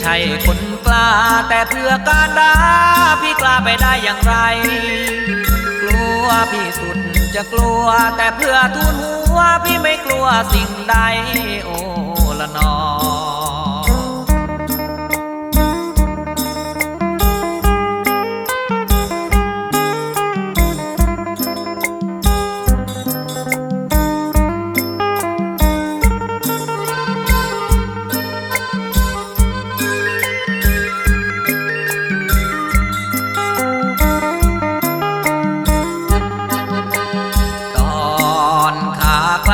ใช่คนกล้า แต่เพื่อการดาพี่กล้าไปได้อย่างไร กลัวพี่สุดจะกลัว แต่เพื่อทุนหัวพี่ไม่กลัวสิ่งใด โอ้ละนอ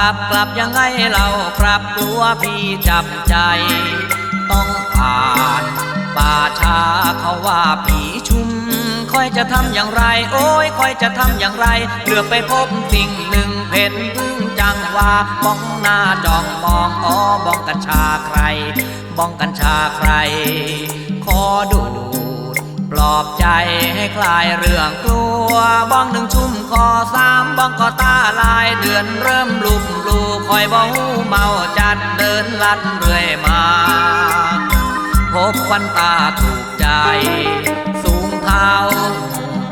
ลับกลับยังไงเราครับกลัวพี่จับใจ ต้องผ่านป่าช้าเขาว่าผีชุมค่อยจะทำอย่างไร โอ้ยค่อยจะทำอย่างไรเหลือไปพบสิ่งหนึ่งเพ่นพึ่งจังว่ามองหน้าจองมองอ๋อบ้องกัญชาใครบ้องกัญชาใคร ขอดูด ปลอบใจให้คลายเรื่องกลัวบ้องหนึ่งชุ่มคอสามบ้องก็ตาลายเดือนเริ่มลุมลูคอยเบาเมาจัดเดินลัดเรื่อยมา พบควันตาถูกใจ สูงเท้า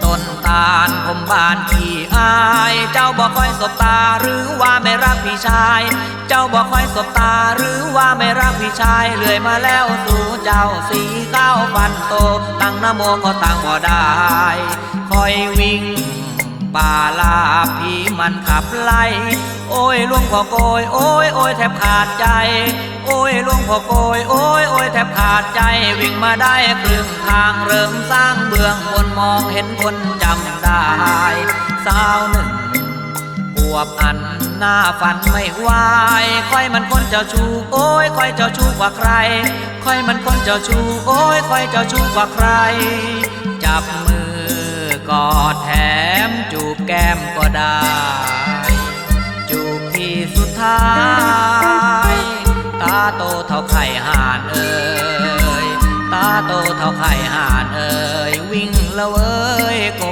ต้นตาลผมบานขี้อาย บอกคอยสบตาหรือว่าไม่รักพี่ชาย เจ้าบอกคอยสบตาหรือว่าไม่รักพี่ชายเลื่อยมาแล้วสู่เจ้าสีข้าวฟันโต ตั้งนโมก็ตั้งบ่ได้คอยวิ่งป่าลาผีมันขับไล่ โอ้ยลวงพ่อโกย โอ้ยโอ้ยแทบขาดใจ โอ้ยลวงพ่อโกย โอ้ยโอ้ยแทบขาดใจ วิ่งมาได้ครึ่งทางเริ่มสร้างเบื้องบนมองเห็นคนจำได้ สาวหนึ่ง วบอันหน้าฝันไม่ไหวค่อยมันคนเจ้าชู้โอ้ยค่อยเจ้าชู้กว่าใคร ค่อยมันคนเจ้าชู้โอ้ยค่อยเจ้าชู้กว่าใคร จับมือกอดแถมจูบแก้มก็ได้ จูบที่สุดท้าย ตาโตเท่าไข่ห่านเอ่ยตาโตเท่าไข่ห่านเอ่ยวิ่งแล้วเอ้ยโก